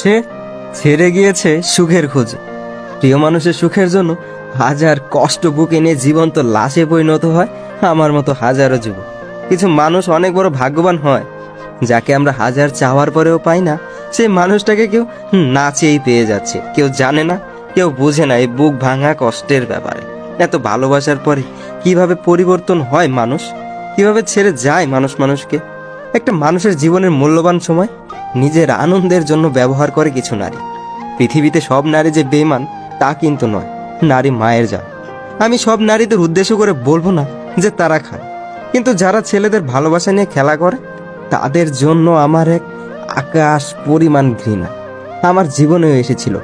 সে ছেড়ে গিয়েছে সুখের খোঁজে। প্রিয় মানুষের সুখের জন্য হাজার কষ্ট বুকে নিয়ে জীবন্ত লাশে পরিণত হয় আমার মতো হাজারো যুবক। কিছু মানুষ অনেক বড় ভাগ্যবান হয়, যাকে আমরা হাজার চাওয়ার পরেও পাই না। সেই মানুষটাকে কেউ না চেয়েই পেয়ে যাচ্ছে। কেউ জানে না, কেউ বোঝে না এই বুক ভাঙা কষ্টের ব্যাপারে। এত ভালোবাসার পরে কীভাবে পরিবর্তন হয় মানুষ? কীভাবে ছেড়ে যায় মানুষ মানুষকে? একটা মানুষের জীবনের মূল্যবান সময় নিজের আনন্দের জন্য ব্যবহার করে কিছু নারী। পৃথিবীতে সব নারী যে বেমান তা কিন্তু নয়, নারী মায়ের যা আমি সব নারীদের উদ্দেশ্য করে বলব না যে তারা খায়। কিন্তু যারা ছেলেদের ভালোবাসা নিয়ে খেলা করে, তাদের জন্য আমার এক আকাশ পরিমাণ ঘৃণা। আমার জীবনেও এসেছিল।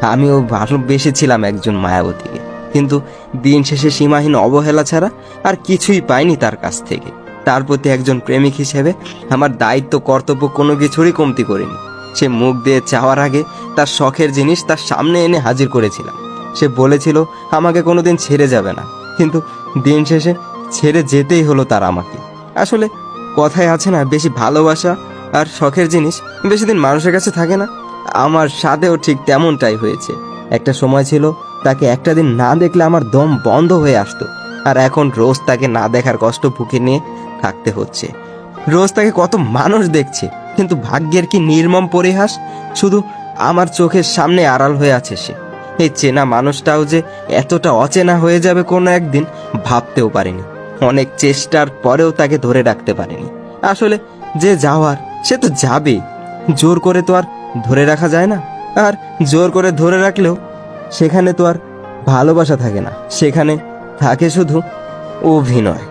আমিও ভালোবেসেছিলাম একজন মায়াবতীকে। কিন্তু দিন শেষে সীমাহীন অবহেলা ছাড়া আর কিছুই পাইনি তার কাছ থেকে। তার প্রতি একজন প্রেমিক হিসেবে আমার দায়িত্ব, কর্তব্য কোনো কিছুরই কমতি করিনি। সে মুখ দিয়ে চাওয়ার আগে তার শখের জিনিস তার সামনে এনে হাজির করেছিলাম। সে বলেছিল, আমাকে কোনোদিন ছেড়ে যাবে না। কিন্তু দিন শেষে ছেড়ে যেতেই হলো তার আমাকে। আসলে কথায় আছে না, বেশি ভালোবাসা আর শখের জিনিস বেশি দিন মানুষের কাছে থাকে না। আমার সাথেও ঠিক তেমনটাই হয়েছে। একটা সময় ছিল, তাকে একটা দিন না দেখলে আমার দম বন্ধ হয়ে আসতো। আর এখন রোজ তাকে না দেখার কষ্ট বুকে নিয়ে থাকতে হচ্ছে। রোজ তাকে কত মানুষ দেখছে, কিন্তু ভাগ্যের কি নির্মম পরিহাস? শুধু আমার চোখের সামনে আড়াল হয়ে আছে সে। এই চেনা মানুষটাও যে এতটা অচেনা হয়ে যাবে কোনো একদিন ভাবতেও পারিনি। অনেক চেষ্টার পরেও তাকে ধরে রাখতে পারিনি। আসলে যে যাওয়ার, সে তো যাবে। জোর করে তো আর ধরে রাখা যায় না। আর জোর করে ধরে রাখলেও সেখানে তো আর ভালোবাসা থাকে না। সেখানে থাকে শুধু অভিনয়।